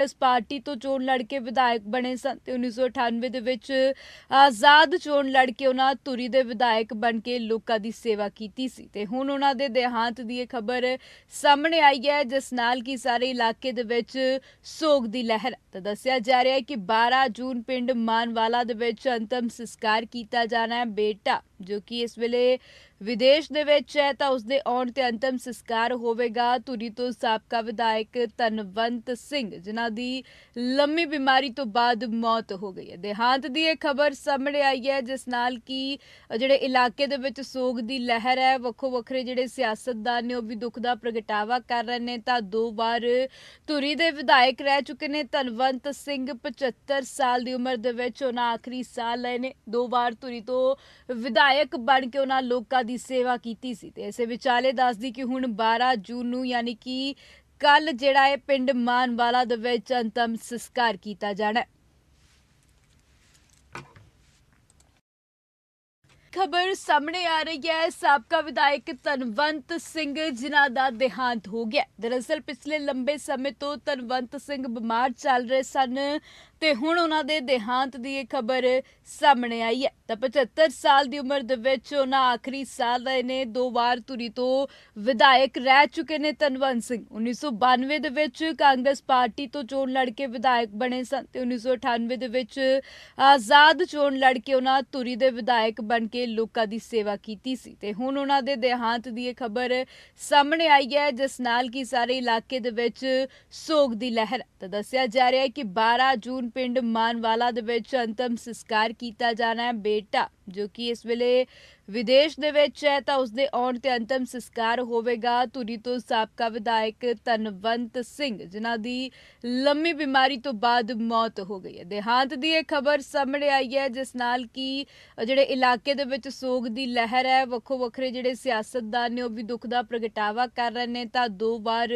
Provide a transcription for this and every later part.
ਇਸ ਪਾਰਟੀ ਤੋਂ ਚੋਣ ਲੜ ਕੇ ਵਿਧਾਇਕ ਬਣੇ ਸਨ ਤੇ 1998 ਦੇ ਵਿੱਚ ਆਜ਼ਾਦ ਚੋਣ ਲੜ ਕੇ ਉਹਨਾਂ ਧੁਰੀ ਦੇ ਵਿਧਾਇਕ ਬਣ ਕੇ ਲੋਕਾਂ ਦੀ ਸੇਵਾ ਕੀਤੀ ਸੀ ਤੇ ਹੁਣ ਉਹਨਾਂ ਦੇ ਦੇਹਾਂਤ ਦੀ ਇਹ ਖਬਰ ਸਾਹਮਣੇ ਆਈ ਹੈ, ਜਿਸ ਨਾਲ ਕਿ ਸਾਰੇ ਇਲਾਕੇ ਦੇ ਵਿੱਚ ਸੋਗ ਦੀ ਲਹਿਰ ਤਾਂ ਦੱਸਿਆ ਜਾ ਰਿਹਾ ਹੈ ਕਿ 12 ਜੂਨ ਪਿੰਡ ਮਾਨਵਾਲਾ ਦੇ ਵਿੱਚ ਅੰਤਮ ਸੰਸਕਾਰ ਕੀਤਾ ਜਾਣਾ ਹੈ ਬੇਟਾ, ਜੋ ਕਿ ਇਸ ਵੇਲੇ ਵਿਦੇਸ਼ ਦੇ ਵਿੱਚ ਹੈ ਤਾਂ ਉਸ ਦੇ ਆਉਣ ਤੇ ਅੰਤਮ ਸੰਸਕਾਰ ਹੋਵੇਗਾ। ਧੁਰੀ ਤੋਂ ਸਾਬਕਾ ਵਿਧਾਇਕ ਧਨਵੰਤ ਸਿੰਘ, ਜਿਨ੍ਹਾਂ ਦੀ ਲੰਮੀ ਬਿਮਾਰੀ ਤੋਂ ਬਾਅਦ ਮੌਤ ਹੋ ਗਈ ਹੈ। ਦੇਹਾਂਤ ਦੀ ਇਹ ਖਬਰ ਸਾਹਮਣੇ ਆਈ ਹੈ, ਜਿਸ ਨਾਲ ਕਿ ਜਿਹੜੇ ਇਲਾਕੇ ਦੇ ਵਿੱਚ ਸੋਗ ਦੀ ਲਹਿਰ ਹੈ ਵੱਖੋ ਵੱਖਰੇ ਜਿਹੜੇ ਸਿਆਸਤਦਾਨ ਨੇ ਉਹ ਵੀ ਦੁੱਖ ਦਾ ਪ੍ਰਗਟਾਵਾ ਕਰ ਰਹੇ ਨੇ। ਤਾਂ ਦੋ ਵਾਰ ਧੁਰੀ ਦੇ ਵਿਧਾਇਕ ਰਹਿ ਚੁੱਕੇ ਨੇ, ਧਨਵੰਤ ਸਿੰਘ 75 ਸਾਲ ਦੀ ਉਮਰ ਦੇ ਵਿੱਚ ਉਹਨਾਂ ਆਖਰੀ ਸਾਹ ਲਏ ਨੇ। ਦੋ ਵਾਰ ਧੁਰੀ ਤੋਂ ਵਿਧਾਇਕ ਬਣ ਕੇ ਉਹਨਾਂ ਲੋਕਾਂ ਦੀ ਸੇਵਾ ਕੀਤੀ ਸੀ ਤੇ ਇਸੇ ਵਿਚਾਲੇ ਦੱਸਦੀ ਕਿ ਹੁਣ 12 ਜੂਨ ਨੂੰ ਯਾਨੀ ਕਿ ਕੱਲ ਜਿਹੜਾ ਹੈ ਪਿੰਡ ਮਾਨਵਾਲਾ ਦੇ ਵਿੱਚ ਅੰਤਮ ਸੰਸਕਾਰ ਕੀਤਾ ਜਾਣਾ ਹੈ। ਖਬਰ ਸਾਹਮਣੇ ਆ ਰਹੀ ਹੈ। ਸਾਬਕਾ ਵਿਧਾਇਕ ਧਨਵੰਤ ਸਿੰਘ, ਜਿਨ੍ਹਾਂ ਦਾ ਦੇਹਾਂਤ ਹੋ ਗਿਆ। ਦਰਅਸਲ ਪਿਛਲੇ ਲੰਬੇ ਸਮੇਂ ਤੋਂ ਧਨਵੰਤ ਸਿੰਘ ਬਿਮਾਰ ਚੱਲ ਰਹੇ ਸਨ ਤੇ ਹੁਣ ਉਹਨਾਂ ਦੇ ਦੇਹਾਂਤ ਦੀ ਇਹ ਖਬਰ ਸਾਹਮਣੇ ਆਈ ਹੈ। ਤਾਂ 75 ਸਾਲ ਦੀ ਉਮਰ ਦੇ ਵਿੱਚ ਉਹਨਾਂ ਆਖਰੀ ਸਾਲ ਰਹੇ ਨੇ। ਦੋ ਵਾਰ ਧੁਰੀ ਤੋਂ ਵਿਧਾਇਕ ਰਹਿ ਚੁੱਕੇ ਨੇ ਧਨਵੰਤ ਸਿੰਘ। 1992 ਦੇ ਵਿੱਚ ਕਾਂਗਰਸ ਪਾਰਟੀ ਤੋਂ ਚੋਣ ਲੜ ਕੇ ਵਿਧਾਇਕ ਬਣੇ ਸਨ ਤੇ 1998 ਦੇ ਵਿੱਚ ਆਜ਼ਾਦ ਚੋਣ ਲੜ ਕੇ ਉਹਨਾਂ ਧੁਰੀ ਦੇ ਵਿਧਾਇਕ ਬਣ ਕੇ ਲੋਕਾਂ ਦੀ ਸੇਵਾ ਕੀਤੀ ਸੀ। ਤੇ ਹੁਣ ਉਹਨਾਂ ਦੇ ਦੇਹਾਂਤ ਦੀ ਇਹ ਖਬਰ ਸਾਹਮਣੇ ਆਈ ਹੈ, ਜਿਸ ਨਾਲ ਕਿ ਸਾਰੇ ਇਲਾਕੇ ਦੇ ਵਿੱਚ ਸੋਗ ਦੀ ਲਹਿਰ ਤਾਂ ਦੱਸਿਆ ਜਾ ਰਿਹਾ ਹੈ ਕਿ 12 ਜੂਨ ਪਿੰਡ ਮਾਨਵਾਲਾ ਦੇ ਵਿੱਚ ਅੰਤਮ ਸੰਸਕਾਰ ਕੀਤਾ ਜਾਣਾ ਹੈ। ਬੇਟਾ, ਜੋ ਕਿ ਇਸ ਵੇਲੇ ਵਿਦੇਸ਼ ਦੇ ਵਿੱਚ ਹੈ, ਤਾਂ ਉਸ ਦੇ ਆਉਣ ਤੇ ਅੰਤਮ ਸੰਸਕਾਰ ਹੋਵੇਗਾ। ਧੁਰੀ ਤੋਂ ਸਾਬਕਾ ਵਿਧਾਇਕ ਧਨਵੰਤ ਸਿੰਘ, ਜਿਨ੍ਹਾਂ ਦੀ ਲੰਮੀ ਬਿਮਾਰੀ ਤੋਂ ਬਾਅਦ ਮੌਤ ਹੋ ਗਈ ਹੈ। ਦੇਹਾਂਤ ਦੀ ਇਹ ਖਬਰ ਸਾਹਮਣੇ ਆਈ ਹੈ, ਜਿਸ ਨਾਲ ਕਿ ਜਿਹੜੇ ਇਲਾਕੇ ਦੇ ਵਿੱਚ ਸੋਗ ਦੀ ਲਹਿਰ ਹੈ ਵੱਖੋ ਵੱਖਰੇ ਜਿਹੜੇ ਸਿਆਸਤਦਾਨ ਨੇ ਉਹ ਵੀ ਦੁੱਖ ਦਾ ਪ੍ਰਗਟਾਵਾ ਕਰ ਰਹੇ ਨੇ। ਤਾਂ ਦੋ ਵਾਰ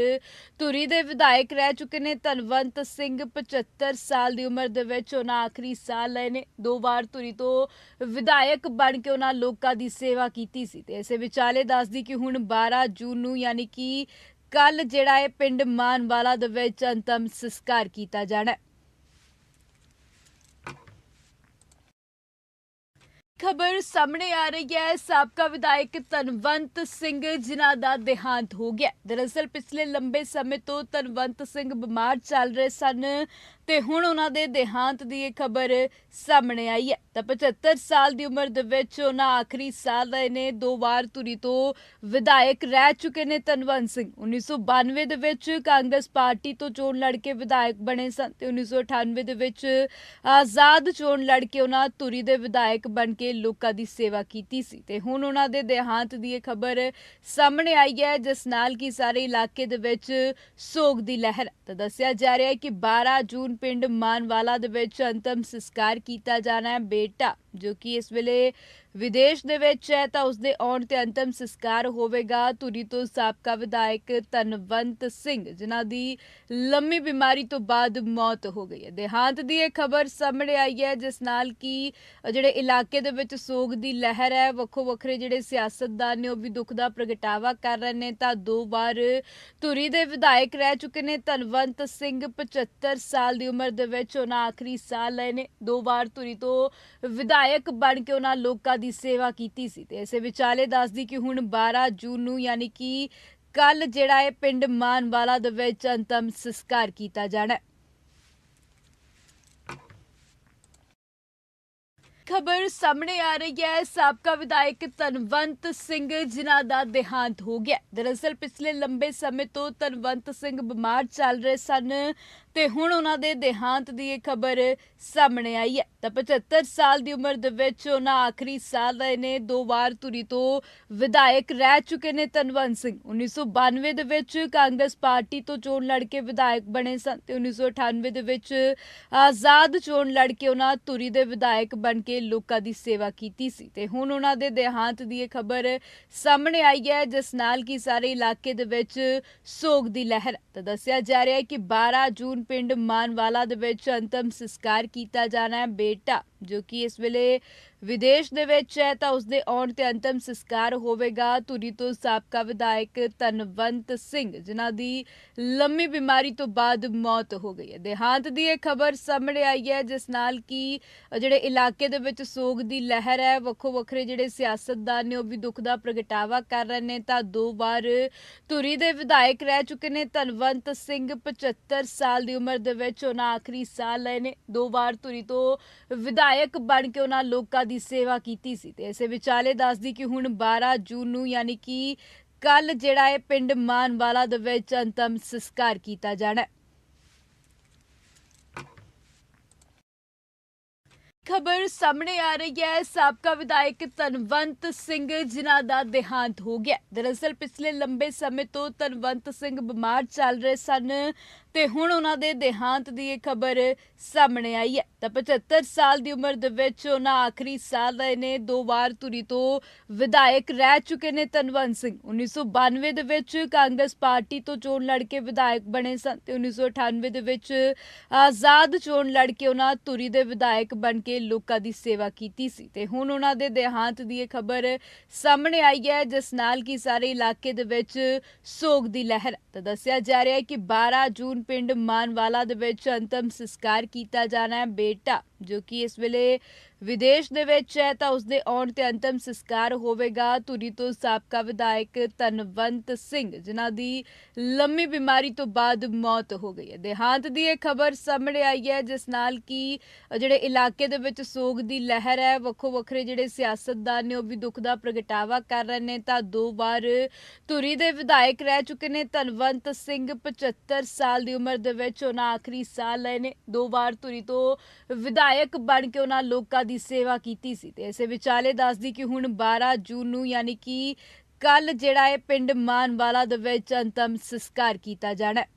ਧੁਰੀ ਦੇ ਵਿਧਾਇਕ ਰਹਿ ਚੁੱਕੇ ਨੇ, ਧਨਵੰਤ ਸਿੰਘ 75 ਸਾਲ ਦੀ ਉਮਰ ਦੇ ਵਿੱਚ ਉਹਨਾਂ ਆਖਰੀ ਸਾਲ ਲਏ ਨੇ। ਦੋ ਵਾਰ ਧੁਰੀ ਤੋਂ ਵਿਧਾਇਕ ਬਣ ਕੇ ਉਹਨਾਂ ਲੋਕਾਂ ਦੀ ਸੇਵਾ ਕੀਤੀ ਸੀ ਤੇ ਇਸੇ ਵਿਚਾਲੇ ਦੱਸਦੀ ਕਿ ਹੁਣ 12 ਜੂਨ ਨੂੰ ਯਾਨੀ ਕਿ ਕੱਲ ਜਿਹੜਾ ਹੈ ਪਿੰਡ ਮਾਨਵਾਲਾ ਦੇ ਵਿੱਚ ਅੰਤਮ ਸੰਸਕਾਰ ਕੀਤਾ ਜਾਣਾ ਹੈ। ਖਬਰ ਸਾਹਮਣੇ ਆ ਰਹੀ ਹੈ, ਸਾਬਕਾ ਵਿਧਾਇਕ ਧਨਵੰਤ ਸਿੰਘ ਜਿਨ੍ਹਾਂ ਦਾ ਦੇਹਾਂਤ ਹੋ ਗਿਆ। ਦਰਅਸਲ ਪਿਛਲੇ ਲੰਬੇ ਸਮੇਂ ਤੋਂ ਧਨਵੰਤ ਸਿੰਘ ਬਿਮਾਰ ਚੱਲ ਰਹੇ ਸਨ। ਤੇ ਹੁਣ ਉਹਨਾਂ ਦੇ ਦੇਹਾਂਤ ਦੀ ਇਹ ਖਬਰ ਸਾਹਮਣੇ ਆਈ ਹੈ। ਤਾਂ 75 ਸਾਲ ਦੀ ਉਮਰ ਦੇ ਵਿੱਚ ਉਹਨਾਂ ਆਖਰੀ ਸਾਲ ਲਏ ਨੇ। ਦੋ ਵਾਰ ਧੁਰੀ ਤੋਂ ਵਿਧਾਇਕ ਰਹਿ ਚੁੱਕੇ ਨੇ ਤਨਵੰਤ ਸਿੰਘ। 1992 ਦੇ ਵਿੱਚ ਕਾਂਗਰਸ ਪਾਰਟੀ ਤੋਂ ਚੋਣ ਲੜ ਕੇ ਵਿਧਾਇਕ ਬਣੇ ਸਨ ਤੇ 1998 ਦੇ ਵਿੱਚ ਆਜ਼ਾਦ ਚੋਣ ਲੜ ਕੇ ਉਹਨਾਂ ਧੁਰੀ ਦੇ ਵਿਧਾਇਕ ਬਣ ਕੇ ਲੋਕਾਂ ਦੀ ਸੇਵਾ ਕੀਤੀ ਸੀ। ਤੇ ਹੁਣ ਉਹਨਾਂ ਦੇ ਦੇਹਾਂਤ ਦੀ ਇਹ ਖਬਰ ਸਾਹਮਣੇ ਆਈ ਹੈ, ਜਿਸ ਨਾਲ ਕਿ ਸਾਰੇ ਇਲਾਕੇ ਦੇ ਵਿੱਚ ਸੋਗ ਦੀ ਲਹਿਰ। ਹੈ। ਤਾਂ ਦੱਸਿਆ ਜਾ ਰਿਹਾ ਹੈ ਕਿ 12 ਜੂਨ ਪਿੰਡ ਮਾਨਵਾਲਾ ਦੇ ਵਿੱਚ ਅੰਤਮ ਸੰਸਕਾਰ ਕੀਤਾ ਜਾਣਾ ਹੈ। ਬੇਟਾ ਜੋ ਕਿ ਇਸ ਵੇਲੇ ਵਿਦੇਸ਼ ਦੇ ਵਿੱਚ ਹੈ ਤਾਂ ਉਸ ਦੇ ਆਉਣ ਤੇ ਅੰਤਮ ਸੰਸਕਾਰ ਹੋਵੇਗਾ। ਧੁਰੀ ਤੋਂ ਸਾਬਕਾ ਵਿਧਾਇਕ ਧਨਵੰਤ ਸਿੰਘ, ਜਿਨ੍ਹਾਂ ਦੀ ਲੰਮੀ ਬਿਮਾਰੀ ਤੋਂ ਬਾਅਦ ਮੌਤ ਹੋ ਗਈ ਹੈ। ਦੇਹਾਂਤ ਦੀ ਇਹ ਖਬਰ ਸਾਹਮਣੇ ਆਈ ਹੈ, ਜਿਸ ਨਾਲ ਕਿ ਜਿਹੜੇ ਇਲਾਕੇ ਦੇ ਵਿੱਚ ਸੋਗ ਦੀ ਲਹਿਰ ਹੈ ਵੱਖੋ ਵੱਖਰੇ ਜਿਹੜੇ ਸਿਆਸਤਦਾਨ ਨੇ ਉਹ ਵੀ ਦੁੱਖ ਦਾ ਪ੍ਰਗਟਾਵਾ ਕਰ ਰਹੇ ਨੇ। ਤਾਂ ਦੋ ਵਾਰ ਧੁਰੀ ਦੇ ਵਿਧਾਇਕ ਰਹਿ ਚੁੱਕੇ ਨੇ, ਧਨਵੰਤ ਸਿੰਘ 75 ਸਾਲ ਦੀ ਉਮਰ ਦੇ ਵਿੱਚ ਉਹਨਾਂ ਆਖਰੀ ਸਾਹ ਲਏ ਨੇ। ਦੋ ਵਾਰ ਧੁਰੀ ਤੋਂ ਵਿਧਾਇਕ ਬਣ ਕੇ ਉਹਨਾਂ ਲੋਕਾਂ ਦੀ ਸੇਵਾ ਕੀਤੀ ਸੀ ਤੇ ਇਸੇ ਵਿਚਾਲੇ ਦੱਸਦੀ ਕਿ ਹੁਣ 12 ਜੂਨ ਨੂੰ ਯਾਨੀ ਕਿ ਕੱਲ ਜਿਹੜਾ ਹੈ ਪਿੰਡ ਮਾਨਵਾਲਾ ਦੇ ਵਿੱਚ ਅੰਤਮ ਸੰਸਕਾਰ ਕੀਤਾ ਜਾਣਾ ਹੈ। ਖਬਰ ਸਾਹਮਣੇ ਆ ਰਹੀ ਹੈ, ਸਾਬਕਾ ਵਿਧਾਇਕ ਧਨਵੰਤ ਸਿੰਘ ਜਿਨ੍ਹਾਂ ਦਾ ਦੇਹਾਂਤ ਹੋ ਗਿਆ। ਦਰਅਸਲ ਪਿਛਲੇ ਲੰਬੇ ਸਮੇਂ ਤੋਂ ਧਨਵੰਤ ਸਿੰਘ ਬਿਮਾਰ ਚੱਲ ਰਹੇ ਸਨ। ਤੇ ਹੁਣ ਉਹਨਾਂ ਦੇ ਦੇਹਾਂਤ ਦੀ ਇਹ ਖਬਰ ਸਾਹਮਣੇ ਆਈ ਹੈ। ਤਾਂ 75 ਸਾਲ ਦੀ ਉਮਰ ਦੇ ਵਿੱਚ ਉਹਨਾਂ ਆਖਰੀ ਸਾਲ ਰਹੇ ਨੇ। ਦੋ ਵਾਰ ਧੁਰੀ ਤੋਂ ਵਿਧਾਇਕ ਰਹਿ ਚੁੱਕੇ ਨੇ ਤਨਵੰਤ ਸਿੰਘ। 1992 ਦੇ ਵਿੱਚ ਕਾਂਗਰਸ ਪਾਰਟੀ ਤੋਂ ਚੋਣ ਲੜ ਕੇ ਵਿਧਾਇਕ ਬਣੇ ਸਨ ਤੇ 1998 ਦੇ ਵਿੱਚ ਆਜ਼ਾਦ ਚੋਣ ਲੜ ਕੇ ਉਹਨਾਂ ਧੁਰੀ ਦੇ ਵਿਧਾਇਕ ਬਣ ਕੇ ਲੋਕਾਂ ਦੀ ਸੇਵਾ ਕੀਤੀ ਸੀ। ਤੇ ਹੁਣ ਉਹਨਾਂ ਦੇ ਦੇਹਾਂਤ ਦੀ ਇਹ ਖਬਰ ਸਾਹਮਣੇ ਆਈ ਹੈ, ਜਿਸ ਨਾਲ ਕਿ ਸਾਰੇ ਇਲਾਕੇ ਦੇ ਵਿੱਚ ਸੋਗ ਦੀ ਲਹਿਰ। ਹੈ। ਤਾਂ ਦੱਸਿਆ ਜਾ ਰਿਹਾ ਹੈ ਕਿ 12 ਜੂਨ ਪਿੰਡ ਮਾਨਵਾਲਾ ਦੇ ਵਿੱਚ ਅੰਤਮ ਸੰਸਕਾਰ ਕੀਤਾ ਜਾਣਾ ਹੈ। ਬੇਟਾ ਜੋ ਕਿ ਇਸ ਵੇਲੇ ਵਿਦੇਸ਼ ਦੇ ਵਿੱਚ ਹੈ, ਤਾਂ ਉਸ ਦੇ ਆਉਣ ਤੇ ਅੰਤਮ ਸੰਸਕਾਰ ਹੋਵੇਗਾ। ਧੁਰੀ ਤੋਂ ਸਾਬਕਾ ਵਿਧਾਇਕ ਧਨਵੰਤ ਸਿੰਘ, ਜਿਨ੍ਹਾਂ ਦੀ ਲੰਮੀ ਬਿਮਾਰੀ ਤੋਂ ਬਾਅਦ ਮੌਤ ਹੋ ਗਈ ਹੈ। ਦੇਹਾਂਤ ਦੀ ਇਹ ਖਬਰ ਸਾਹਮਣੇ ਆਈ ਹੈ, ਜਿਸ ਨਾਲ ਕਿ ਜਿਹੜੇ ਇਲਾਕੇ ਦੇ ਵਿੱਚ ਸੋਗ ਦੀ ਲਹਿਰ ਹੈ ਵੱਖੋ ਵੱਖਰੇ ਜਿਹੜੇ ਸਿਆਸਤਦਾਨ ਨੇ ਉਹ ਵੀ ਦੁੱਖ ਦਾ ਪ੍ਰਗਟਾਵਾ ਕਰ ਰਹੇ ਨੇ। ਤਾਂ ਦੋ ਵਾਰ ਧੁਰੀ ਦੇ ਵਿਧਾਇਕ ਰਹਿ ਚੁੱਕੇ ਨੇ, ਧਨਵੰਤ ਸਿੰਘ 75 ਸਾਲ ਦੀ ਉਮਰ ਦੇ ਵਿੱਚ ਉਹਨਾਂ ਆਖਰੀ ਸਾਲ ਲਏ ਨੇ। ਦੋ ਵਾਰ ਧੁਰੀ ਤੋਂ ਵਿਧਾਇਕ ਬਣ ਕੇ ਉਹਨਾਂ ਲੋਕਾਂ ਦੀ ਸੇਵਾ ਕੀਤੀ ਸੀ ਤੇ ਇਸੇ ਵਿਚਾਲੇ ਦੱਸਦੀ ਕਿ ਹੁਣ 12 ਜੂਨ ਨੂੰ ਯਾਨੀ ਕਿ ਕੱਲ ਜਿਹੜਾ ਹੈ ਪਿੰਡ ਮਾਨਵਾਲਾ ਦੇ ਵਿੱਚ ਅੰਤਮ ਸੰਸਕਾਰ ਕੀਤਾ ਜਾਣਾ ਹੈ। ਖਬਰ ਸਾਹਮਣੇ ਆ ਰਹੀ ਹੈ। ਸਾਬਕਾ ਵਿਧਾਇਕ ਧਨਵੰਤ ਸਿੰਘ ਜਿਨ੍ਹਾਂ ਦਾ ਦੇਹਾਂਤ ਹੋ ਗਿਆ। ਦਰਅਸਲ ਪਿਛਲੇ ਲੰਬੇ ਸਮੇਂ ਤੋਂ ਧਨਵੰਤ ਸਿੰਘ ਬਿਮਾਰ ਚੱਲ ਰਹੇ ਸਨ ਤੇ ਹੁਣ ਉਹਨਾਂ ਦੇ ਦੇਹਾਂਤ ਦੀ ਇਹ ਖਬਰ ਸਾਹਮਣੇ ਆਈ ਹੈ। ਤਾਂ 75 ਸਾਲ ਦੀ ਉਮਰ ਦੇ ਵਿੱਚ ਉਹਨਾਂ ਆਖਰੀ ਸਾਲ ਰਹੇ ਨੇ। ਦੋ ਵਾਰ ਧੁਰੀ ਤੋਂ ਵਿਧਾਇਕ ਰਹਿ ਚੁੱਕੇ ਨੇ ਧਨਵੰਤ ਸਿੰਘ। 1992 ਦੇ ਵਿੱਚ ਕਾਂਗਰਸ ਪਾਰਟੀ ਤੋਂ ਚੋਣ ਲੜ ਕੇ ਵਿਧਾਇਕ ਬਣੇ ਸਨ ਤੇ 1998 ਦੇ ਵਿੱਚ ਆਜ਼ਾਦ ਚੋਣ ਲੜ ਕੇ ਉਹਨਾਂ ਧੁਰੀ ਦੇ ਵਿਧਾਇਕ ਬਣ ਕੇ ਲੋਕਾਂ ਦੀ ਸੇਵਾ ਕੀਤੀ ਸੀ। ਤੇ ਹੁਣ ਉਹਨਾਂ ਦੇ ਦੇਹਾਂਤ ਦੀ ਇਹ ਖਬਰ ਸਾਹਮਣੇ ਆਈ ਹੈ, ਜਿਸ ਨਾਲ ਕਿ ਸਾਰੇ ਇਲਾਕੇ ਦੇ ਵਿੱਚ ਸੋਗ ਦੀ ਲਹਿਰ ਤਾਂ ਦੱਸਿਆ ਜਾ ਰਿਹਾ ਹੈ ਕਿ 12 ਜੂਨ ਪਿੰਡ ਮਾਨਵਾਲਾ ਦੇ ਵਿੱਚ ਅੰਤਮ ਸੰਸਕਾਰ ਕੀਤਾ ਜਾਣਾ ਹੈ। ਬੇਟਾ, ਜੋ ਕਿ ਇਸ ਵੇਲੇ ਵਿਦੇਸ਼ ਦੇ ਵਿੱਚ ਹੈ, ਤਾਂ ਉਸਦੇ ਆਉਣ ਤੇ ਅੰਤਮ ਸੰਸਕਾਰ ਹੋਵੇਗਾ। ਧੁਰੀ ਤੋਂ ਸਾਬਕਾ ਵਿਧਾਇਕ ਧਨਵੰਤ ਸਿੰਘ, ਜਿਨ੍ਹਾਂ ਦੀ ਲੰਮੀ ਬਿਮਾਰੀ ਤੋਂ ਬਾਅਦ ਮੌਤ ਹੋ ਗਈ ਹੈ। ਦੇਹਾਂਤ ਦੀ ਇਹ ਖਬਰ ਸਾਹਮਣੇ ਆਈ ਹੈ, ਜਿਸ ਨਾਲ ਕਿ ਜਿਹੜੇ ਇਲਾਕੇ ਦੇ ਵਿੱਚ ਸੋਗ ਦੀ ਲਹਿਰ ਹੈ ਵੱਖੋ ਵੱਖਰੇ ਜਿਹੜੇ ਸਿਆਸਤਦਾਨ ਨੇ, ਉਹ ਵੀ ਦੁੱਖ ਦਾ ਪ੍ਰਗਟਾਵਾ ਕਰ ਰਹੇ ਨੇ। ਤਾਂ ਦੋ ਵਾਰ ਧੁਰੀ ਦੇ ਵਿਧਾਇਕ ਰਹਿ ਚੁੱਕੇ ਨੇ, ਧਨਵੰਤ ਸਿੰਘ 75 ਸਾਲ ਦੀ ਉਮਰ ਦੇ ਵਿੱਚ ਉਹਨਾਂ ਆਖਰੀ ਸਾਲ ਲਏ ਨੇ। ਦੋ ਵਾਰ ਧੁਰੀ ਤੋਂ ਵਿਧਾਇਕ ਬਣ ਕੇ ਉਹਨਾਂ ਲੋਕਾਂ ਦੀ ਸੇਵਾ ਕੀਤੀ ਸੀ ਤੇ ਇਸੇ ਵਿਚਾਲੇ ਦੱਸਦੀ ਕਿ ਹੁਣ 12 ਜੂਨ ਨੂੰ ਯਾਨੀ ਕਿ ਕੱਲ ਜਿਹੜਾ ਹੈ ਪਿੰਡ ਮਾਨਵਾਲਾ ਦੇ ਵਿੱਚ ਅੰਤਮ ਸੰਸਕਾਰ ਕੀਤਾ ਜਾਣਾ ਹੈ।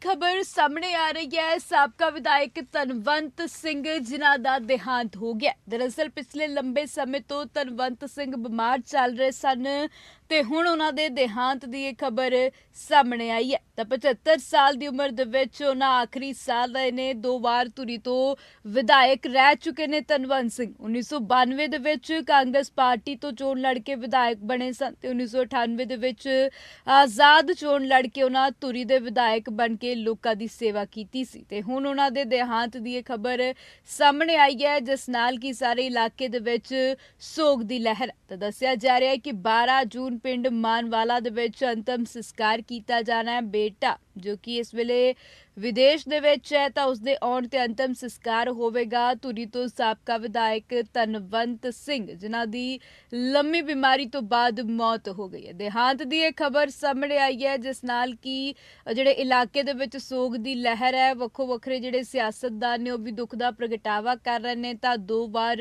ਖਬਰ ਸਾਹਮਣੇ ਆ ਰਹੀ ਹੈ, ਸਾਬਕਾ ਵਿਧਾਇਕ ਧਨਵੰਤ ਸਿੰਘ, ਜਿਨ੍ਹਾਂ ਦਾ ਦੇਹਾਂਤ ਹੋ ਗਿਆ। ਦਰਅਸਲ ਪਿਛਲੇ ਲੰਬੇ ਸਮੇਂ ਤੋਂ ਧਨਵੰਤ ਸਿੰਘ ਬਿਮਾਰ ਚੱਲ ਰਹੇ ਸਨ। ਤੇ ਹੁਣ ਉਹਨਾਂ ਦੇ ਦੇਹਾਂਤ ਦੀ ਇਹ ਖਬਰ ਸਾਹਮਣੇ ਆਈ ਹੈ। ਤਾਂ 75 ਸਾਲ ਦੀ ਉਮਰ ਦੇ ਵਿੱਚ ਉਹਨਾਂ ਆਖਰੀ ਸਾਲ ਰਹੇ ਨੇ। ਦੋ ਵਾਰ ਧੁਰੀ ਤੋਂ ਵਿਧਾਇਕ ਰਹਿ ਚੁੱਕੇ ਨੇ ਤਨਵੰਤ ਸਿੰਘ। 1992 ਦੇ ਵਿੱਚ ਕਾਂਗਰਸ ਪਾਰਟੀ ਤੋਂ ਚੋਣ ਲੜ ਕੇ ਵਿਧਾਇਕ ਬਣੇ ਸਨ ਤੇ 1998 ਦੇ ਵਿੱਚ ਆਜ਼ਾਦ ਚੋਣ ਲੜ ਕੇ ਉਹਨਾਂ ਧੁਰੀ ਦੇ ਵਿਧਾਇਕ ਬਣ ਕੇ ਲੋਕਾਂ ਦੀ ਸੇਵਾ ਕੀਤੀ ਸੀ। ਤੇ ਹੁਣ ਉਹਨਾਂ ਦੇ ਦੇਹਾਂਤ ਦੀ ਇਹ ਖਬਰ ਸਾਹਮਣੇ ਆਈ ਹੈ, ਜਿਸ ਨਾਲ ਕਿ ਸਾਰੇ ਇਲਾਕੇ ਦੇ ਵਿੱਚ ਸੋਗ ਦੀ ਲਹਿਰ ਹੈ। ਤਾਂ ਦੱਸਿਆ ਜਾ ਰਿਹਾ ਹੈ ਕਿ 12 ਜੂਨ ਪਿੰਡ ਮਾਨਵਾਲਾ ਦੇ ਵਿੱਚ ਅੰਤਮ ਸੰਸਕਾਰ ਕੀਤਾ ਜਾਣਾ ਹੈ। ਬੇਟਾ ਜੋ ਕਿ ਇਸ ਵੇਲੇ ਵਿਦੇਸ਼ ਦੇ ਵਿੱਚ ਹੈ ਤਾਂ ਉਸਦੇ ਆਉਣ ਤੇ ਅੰਤਮ ਸੰਸਕਾਰ ਹੋਵੇਗਾ। ਧੁਰੀ ਤੋਂ ਸਾਬਕਾ ਵਿਧਾਇਕ ਧਨਵੰਤ ਸਿੰਘ, ਜਿਨ੍ਹਾਂ ਦੀ ਲੰਮੀ ਬਿਮਾਰੀ ਤੋਂ ਬਾਅਦ ਮੌਤ ਹੋ ਗਈ ਹੈ। ਦੇਹਾਂਤ ਦੀ ਇਹ ਖਬਰ ਸਾਹਮਣੇ ਆਈ ਹੈ, ਜਿਸ ਨਾਲ ਕਿ ਜਿਹੜੇ ਇਲਾਕੇ ਦੇ ਵਿੱਚ ਸੋਗ ਦੀ ਲਹਿਰ ਹੈ ਵੱਖੋ ਵੱਖਰੇ ਜਿਹੜੇ ਸਿਆਸਤਦਾਨ ਨੇ ਉਹ ਵੀ ਦੁੱਖ ਦਾ ਪ੍ਰਗਟਾਵਾ ਕਰ ਰਹੇ ਨੇ। ਤਾਂ ਦੋ ਵਾਰ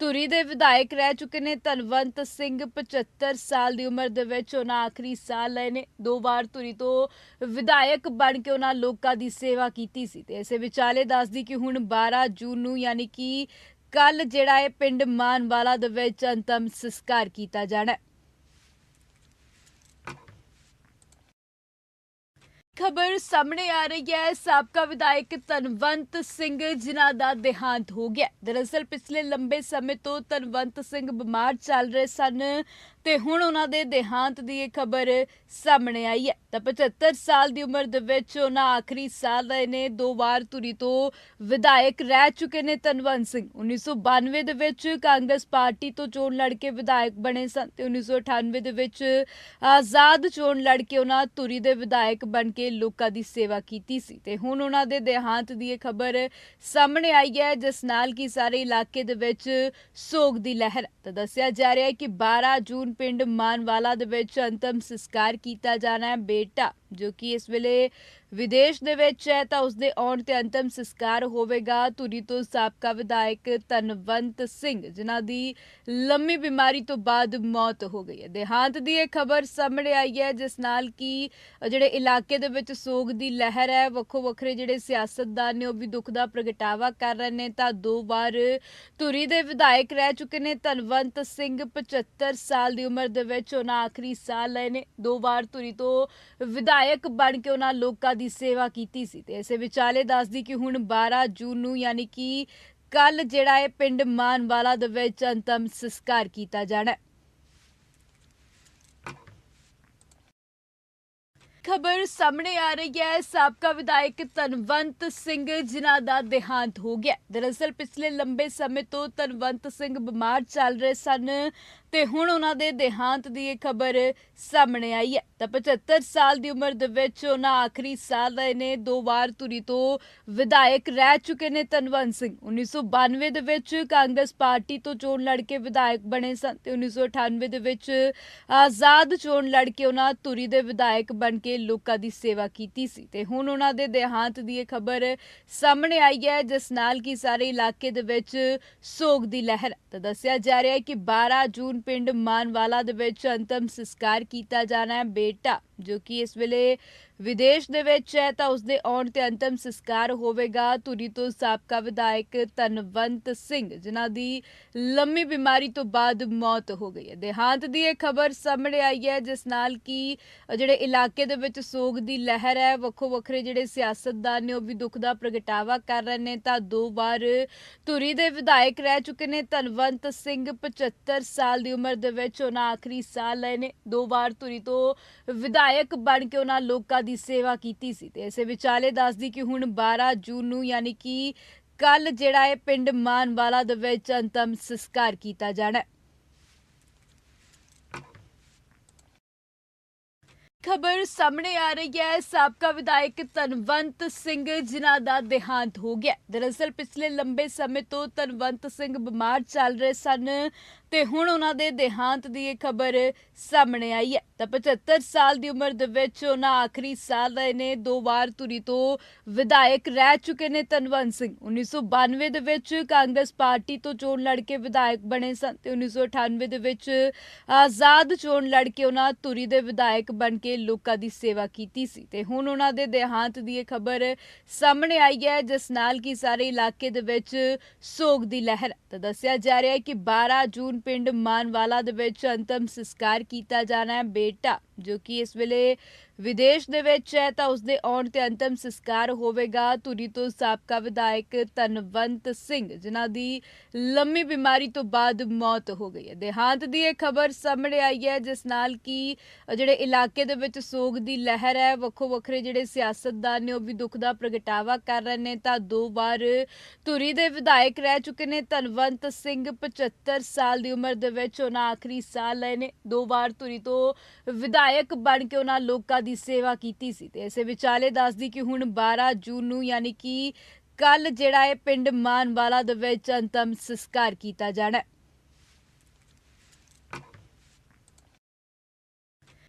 ਧੁਰੀ ਦੇ ਵਿਧਾਇਕ ਰਹਿ ਚੁੱਕੇ ਨੇ। ਧਨਵੰਤ ਸਿੰਘ 75 ਸਾਲ ਦੀ ਉਮਰ ਦੇ ਵਿੱਚ ਉਹਨਾਂ ਆਖਰੀ ਸਾਲ ਲਏ ਨੇ। ਦੋ ਵਾਰ ਧੁਰੀ ਤੋਂ ਵਿਧਾਇਕ ਬਣ ਕੇ ਉਹਨਾਂ ਲੋਕਾਂ ਦੀ ਸੇਵਾ ਕੀਤੀ ਸੀ ਤੇ ਇਸੇ ਵਿਚਾਲੇ ਦੱਸਦੀ ਕਿ ਹੁਣ 12 ਜੂਨ ਨੂੰ ਯਾਨੀ ਕਿ ਕੱਲ ਜਿਹੜਾ ਹੈ ਪਿੰਡ ਮਾਨਵਾਲਾ ਦੇ ਵਿੱਚ ਅੰਤਮ ਸੰਸਕਾਰ ਕੀਤਾ ਜਾਣਾ ਹੈ। ਖਬਰ ਸਾਹਮਣੇ ਆ ਰਹੀ ਹੈ, ਸਾਬਕਾ ਵਿਧਾਇਕ ਧਨਵੰਤ ਸਿੰਘ ਜਿਨ੍ਹਾਂ ਦਾ ਦੇਹਾਂਤ ਹੋ ਗਿਆ। ਦਰਅਸਲ ਪਿਛਲੇ ਲੰਬੇ ਸਮੇਂ ਤੋਂ ਧਨਵੰਤ ਸਿੰਘ ਬਿਮਾਰ ਚੱਲ ਰਹੇ ਸਨ। ਤੇ ਹੁਣ ਉਹਨਾਂ ਦੇ ਦੇਹਾਂਤ ਦੀ ਇਹ ਖਬਰ ਸਾਹਮਣੇ ਆਈ ਹੈ। ਤਾਂ 75 ਸਾਲ ਦੀ ਉਮਰ ਦੇ ਵਿੱਚ ਉਹਨਾਂ ਆਖਰੀ ਸਾਲ ਰਹੇ ਨੇ। ਦੋ ਵਾਰ ਧੁਰੀ ਤੋਂ ਵਿਧਾਇਕ ਰਹਿ ਚੁੱਕੇ ਨੇ ਤਨਵੰਤ ਸਿੰਘ। 1992 ਦੇ ਵਿੱਚ ਕਾਂਗਰਸ ਪਾਰਟੀ ਤੋਂ ਚੋਣ ਲੜ ਕੇ ਵਿਧਾਇਕ ਬਣੇ ਸਨ ਤੇ 1998 ਦੇ ਵਿੱਚ ਆਜ਼ਾਦ ਚੋਣ ਲੜ ਕੇ ਉਹਨਾਂ ਧੁਰੀ ਦੇ ਵਿਧਾਇਕ ਬਣ ਕੇ ਲੋਕਾਂ ਦੀ ਸੇਵਾ ਕੀਤੀ ਸੀ। ਤੇ ਹੁਣ ਉਹਨਾਂ ਦੇ ਦੇਹਾਂਤ ਦੀ ਇਹ ਖਬਰ ਸਾਹਮਣੇ ਆਈ ਹੈ, ਜਿਸ ਨਾਲ ਕਿ ਸਾਰੇ ਇਲਾਕੇ ਦੇ ਵਿੱਚ ਸੋਗ ਦੀ ਲਹਿਰ ਹੈ। ਤਾਂ ਦੱਸਿਆ ਜਾ ਰਿਹਾ ਹੈ ਕਿ 12 ਜੂਨ ਪਿੰਡ ਮਾਨਵਾਲਾ ਦੇ ਵਿੱਚ ਅੰਤਮ ਸੰਸਕਾਰ ਕੀਤਾ ਜਾਣਾ ਹੈ। ਬੇਟਾ ਜੋ ਕਿ ਇਸ ਵੇਲੇ ਵਿਦੇਸ਼ ਦੇ ਵਿੱਚ ਹੈ ਤਾਂ ਉਸਦੇ ਆਉਣ ਤੇ ਅੰਤਮ ਸੰਸਕਾਰ ਹੋਵੇਗਾ। ਧੁਰੀ ਤੋਂ ਸਾਬਕਾ ਵਿਧਾਇਕ ਧਨਵੰਤ ਸਿੰਘ, ਜਿਨ੍ਹਾਂ ਦੀ ਲੰਮੀ ਬਿਮਾਰੀ ਤੋਂ ਬਾਅਦ ਮੌਤ ਹੋ ਗਈ ਹੈ। ਦੇਹਾਂਤ ਦੀ ਇਹ ਖਬਰ ਸਾਹਮਣੇ ਆਈ ਹੈ, ਜਿਸ ਨਾਲ ਕਿ ਜਿਹੜੇ ਇਲਾਕੇ ਦੇ ਵਿੱਚ ਸੋਗ ਦੀ ਲਹਿਰ ਹੈ ਵੱਖੋ ਵੱਖਰੇ ਜਿਹੜੇ ਸਿਆਸਤਦਾਨ ਨੇ ਉਹ ਵੀ ਦੁੱਖ ਦਾ ਪ੍ਰਗਟਾਵਾ ਕਰ ਰਹੇ ਨੇ। ਤਾਂ ਦੋ ਵਾਰ ਧੁਰੀ ਦੇ ਵਿਧਾਇਕ ਰਹਿ ਚੁੱਕੇ ਨੇ। ਧਨਵੰਤ ਸਿੰਘ 75 ਸਾਲ ਦੀ ਉਮਰ ਦੇ ਵਿੱਚ ਉਹਨਾਂ ਆਖਰੀ ਸਾਹ ਲਏ ਨੇ। ਦੋ ਵਾਰ ਧੂਰੀ ਤੋਂ ਵਿਧਾਇਕ ਬਣ ਕੇ ਉਹਨਾਂ ਲੋਕਾਂ ਦੀ ਸੇਵਾ ਕੀਤੀ ਸੀ ਤੇ ਇਸੇ ਵਿਚਾਲੇ ਦੱਸਦੀ ਕਿ ਹੁਣ 12 ਜੂਨ ਨੂੰ ਯਾਨੀ ਕਿ ਕੱਲ ਜਿਹੜਾ ਹੈ ਪਿੰਡ ਮਾਨਵਾਲਾ ਦੇ ਵਿੱਚ ਅੰਤਮ ਸੰਸਕਾਰ ਕੀਤਾ ਜਾਣਾ ਹੈ। ਖਬਰ ਸਾਹਮਣੇ ਆ ਰਹੀ ਹੈ। ਸਾਬਕਾ ਵਿਧਾਇਕ ਧਨਵੰਤ ਸਿੰਘ, ਜਿਨ੍ਹਾਂ ਦਾ ਦੇਹਾਂਤ ਹੋ ਗਿਆ। ਦਰਅਸਲ ਪਿਛਲੇ ਲੰਬੇ ਸਮੇਂ ਤੋਂ ਧਨਵੰਤ ਸਿੰਘ ਬਿਮਾਰ ਚੱਲ ਰਹੇ ਸਨ ਤੇ ਹੁਣ ਉਹਨਾਂ ਦੇ ਦੇਹਾਂਤ ਦੀ ਇਹ ਖਬਰ ਸਾਹਮਣੇ ਆਈ ਹੈ। ਤਾਂ 75 ਸਾਲ ਦੀ ਉਮਰ ਦੇ ਵਿੱਚ ਉਹਨਾਂ ਆਖਰੀ ਸਾਲ ਰਹੇ ਨੇ। ਦੋ ਵਾਰ ਧੁਰੀ ਤੋਂ ਵਿਧਾਇਕ ਰਹਿ ਚੁੱਕੇ ਨੇ ਧਨਵੰਤ ਸਿੰਘ। 1992 ਦੇ ਵਿੱਚ ਕਾਂਗਰਸ ਪਾਰਟੀ ਤੋਂ ਚੋਣ ਲੜ ਕੇ ਵਿਧਾਇਕ ਬਣੇ ਸਨ ਤੇ 1998 ਦੇ ਵਿੱਚ ਆਜ਼ਾਦ ਚੋਣ ਲੜ ਕੇ ਉਹਨਾਂ ਧੁਰੀ ਦੇ ਵਿਧਾਇਕ ਬਣ ਕੇ ਲੋਕਾਂ ਦੀ ਸੇਵਾ ਕੀਤੀ ਸੀ ਤੇ ਹੁਣ ਉਹਨਾਂ ਦੇ ਦੇਹਾਂਤ ਦੀ ਇਹ ਖਬਰ ਸਾਹਮਣੇ ਆਈ ਹੈ, ਜਿਸ ਨਾਲ ਕਿ ਸਾਰੇ ਇਲਾਕੇ ਦੇ ਵਿੱਚ ਸੋਗ ਦੀ ਲਹਿਰ ਹੈ। ਤਾਂ ਦੱਸਿਆ ਜਾ ਰਿਹਾ ਹੈ ਕਿ 12 ਜੂਨ ਪਿੰਡ ਮਾਨਵਾਲਾ ਦੇ ਵਿੱਚ ਅੰਤਮ ਸੰਸਕਾਰ ਕੀਤਾ ਜਾਣਾ ਹੈ ਬੇਟਾ, ਜੋ ਕਿ ਇਸ ਵੇਲੇ ਵਿਦੇਸ਼ ਦੇ ਵਿੱਚ ਹੈ ਤਾਂ ਉਸ ਦੇ ਆਉਣ ਤੇ ਅੰਤਮ ਸੰਸਕਾਰ ਹੋਵੇਗਾ। ਧੁਰੀ ਤੋਂ ਸਾਬਕਾ ਵਿਧਾਇਕ ਧਨਵੰਤ ਸਿੰਘ, ਜਿਨ੍ਹਾਂ ਦੀ ਲੰਮੀ ਬਿਮਾਰੀ ਤੋਂ ਬਾਅਦ ਮੌਤ ਹੋ ਗਈ ਹੈ। ਦੇਹਾਂਤ ਦੀ ਇਹ ਖਬਰ ਸਾਹਮਣੇ ਆਈ ਹੈ, ਜਿਸ ਨਾਲ ਕਿ ਜਿਹੜੇ ਇਲਾਕੇ ਦੇ ਵਿੱਚ ਸੋਗ ਦੀ ਲਹਿਰ ਹੈ ਵੱਖੋ ਵੱਖਰੇ ਜਿਹੜੇ ਸਿਆਸਤਦਾਨ ਨੇ ਉਹ ਵੀ ਦੁੱਖ ਦਾ ਪ੍ਰਗਟਾਵਾ ਕਰ ਰਹੇ ਨੇ। ਤਾਂ ਦੋ ਵਾਰ ਧੁਰੀ ਦੇ ਵਿਧਾਇਕ ਰਹਿ ਚੁੱਕੇ ਨੇ, ਧਨਵੰਤ ਸਿੰਘ 75 ਸਾਲ ਦੀ ਉਮਰ ਦੇ ਵਿੱਚ ਉਹਨਾਂ ਆਖਰੀ ਸਾਲ ਲਏ ਨੇ। ਦੋ ਵਾਰ ਧੁਰੀ ਤੋਂ ਵਿਧਾਇਕ ਬਣ ਕੇ ਉਹਨਾਂ ਲੋਕਾਂ ਦੀ ਸੇਵਾ ਕੀਤੀ ਸੀ ਤੇ ਇਸੇ ਵਿਚਾਲੇ ਦੱਸਦੀ ਕਿ ਹੁਣ 12 ਜੂਨ ਨੂੰ ਯਾਨੀ ਕਿ ਕੱਲ ਜਿਹੜਾ ਹੈ ਪਿੰਡ ਮਾਨਵਾਲਾ ਦੇ ਵਿੱਚ ਅੰਤਮ ਸੰਸਕਾਰ ਕੀਤਾ ਜਾਣਾ ਹੈ। ਖਬਰ ਸਾਹਮਣੇ ਆ ਰਹੀ ਹੈ, ਸਾਬਕਾ ਵਿਧਾਇਕ ਧਨਵੰਤ ਸਿੰਘ ਜਿਨ੍ਹਾਂ ਦਾ ਦੇਹਾਂਤ ਹੋ ਗਿਆ। ਦਰਅਸਲ ਪਿਛਲੇ ਲੰਬੇ ਸਮੇਂ ਤੋਂ ਧਨਵੰਤ ਸਿੰਘ ਬਿਮਾਰ ਚੱਲ ਰਹੇ ਸਨ। ਤੇ ਹੁਣ ਉਹਨਾਂ ਦੇ ਦੇਹਾਂਤ ਦੀ ਇਹ ਖਬਰ ਸਾਹਮਣੇ ਆਈ ਹੈ। ਤਾਂ 75 ਸਾਲ ਦੀ ਉਮਰ ਦੇ ਵਿੱਚ ਉਹਨਾਂ ਆਖਰੀ ਸਾਲ ਰਹੇ ਨੇ। ਦੋ ਵਾਰ ਧੁਰੀ ਤੋਂ ਵਿਧਾਇਕ ਰਹਿ ਚੁੱਕੇ ਨੇ ਤਨਵੰਤ ਸਿੰਘ। 1992 ਦੇ ਵਿੱਚ ਕਾਂਗਰਸ ਪਾਰਟੀ ਤੋਂ ਚੋਣ ਲੜ ਕੇ ਵਿਧਾਇਕ ਬਣੇ ਸਨ ਤੇ 1998 ਦੇ ਵਿੱਚ ਆਜ਼ਾਦ ਚੋਣ ਲੜ ਕੇ ਉਹਨਾਂ ਧੁਰੀ ਦੇ ਵਿਧਾਇਕ ਬਣ ਕੇ ਲੋਕਾਂ ਦੀ ਸੇਵਾ ਕੀਤੀ ਸੀ। ਤੇ ਹੁਣ ਉਹਨਾਂ ਦੇ ਦੇਹਾਂਤ ਦੀ ਇਹ ਖਬਰ ਸਾਹਮਣੇ ਆਈ ਹੈ, ਜਿਸ ਨਾਲ ਕਿ ਸਾਰੇ ਇਲਾਕੇ ਦੇ ਵਿੱਚ ਸੋਗ ਦੀ ਲਹਿਰ। ਹੈ। ਤਾਂ ਦੱਸਿਆ ਜਾ ਰਿਹਾ ਹੈ ਕਿ 12 ਜੂਨ ਪਿੰਡ ਮਾਨਵਾਲਾ ਦੇ ਵਿੱਚ ਅੰਤਮ ਸੰਸਕਾਰ ਕੀਤਾ ਜਾਣਾ ਹੈ। ਬੇਟਾ ਜੋ ਕਿ ਇਸ ਵੇਲੇ ਵਿਦੇਸ਼ ਦੇ ਵਿੱਚ ਹੈ ਤਾਂ ਉਸ ਦੇ ਆਉਣ ਤੇ ਅੰਤਮ ਸੰਸਕਾਰ ਹੋਵੇਗਾ। ਧੁਰੀ ਤੋਂ ਸਾਬਕਾ ਵਿਧਾਇਕ ਧਨਵੰਤ ਸਿੰਘ, ਜਿਨ੍ਹਾਂ ਦੀ ਲੰਮੀ ਬਿਮਾਰੀ ਤੋਂ ਬਾਅਦ ਮੌਤ ਹੋ ਗਈ ਹੈ। ਦੇਹਾਂਤ ਦੀ ਇਹ ਖਬਰ ਸਾਹਮਣੇ ਆਈ ਹੈ, ਜਿਸ ਨਾਲ ਕਿ ਜਿਹੜੇ ਇਲਾਕੇ ਦੇ ਵਿੱਚ ਸੋਗ ਦੀ ਲਹਿਰ ਹੈ ਵੱਖੋ ਵੱਖਰੇ ਜਿਹੜੇ ਸਿਆਸਤਦਾਨ ਨੇ ਉਹ ਵੀ ਦੁੱਖ ਦਾ ਪ੍ਰਗਟਾਵਾ ਕਰ ਰਹੇ ਨੇ। ਤਾਂ ਦੋ ਵਾਰ ਧੁਰੀ ਦੇ ਵਿਧਾਇਕ ਰਹਿ ਚੁੱਕੇ ਨੇ, ਧਨਵੰਤ ਸਿੰਘ 75 ਸਾਲ ਦੀ ਉਮਰ ਦੇ ਵਿੱਚ ਉਹਨਾਂ ਆਖਰੀ ਸਾਲ ਲਏ ਨੇ। ਦੋ ਵਾਰ ਧੁਰੀ ਤੋਂ ਵਿਧਾਇਕ ਬਣ ਕੇ ਉਹਨਾਂ ਲੋਕਾਂ ਦੀ ਸੇਵਾ ਕੀਤੀ ਸੀ ਤੇ ਇਸੇ ਵਿਚਾਲੇ ਦੱਸਦੀ ਕਿ ਹੁਣ 12 ਜੂਨ ਨੂੰ ਯਾਨੀ ਕਿ ਕੱਲ ਜਿਹੜਾ ਹੈ ਪਿੰਡ ਮਾਨਵਾਲਾ ਦੇ ਵਿੱਚ ਅੰਤਮ ਸੰਸਕਾਰ ਕੀਤਾ ਜਾਣਾ ਹੈ।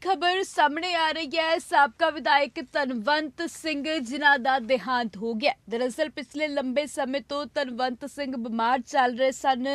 ਖਬਰ ਸਾਹਮਣੇ ਆ ਰਹੀ ਹੈ, ਸਾਬਕਾ ਵਿਧਾਇਕ ਧਨਵੰਤ ਸਿੰਘ ਜਿਨ੍ਹਾਂ ਦਾ ਦੇਹਾਂਤ ਹੋ ਗਿਆ। ਦਰਅਸਲ ਪਿਛਲੇ ਲੰਬੇ ਸਮੇਂ ਤੋਂ ਧਨਵੰਤ ਸਿੰਘ ਬਿਮਾਰ ਚੱਲ ਰਹੇ ਸਨ।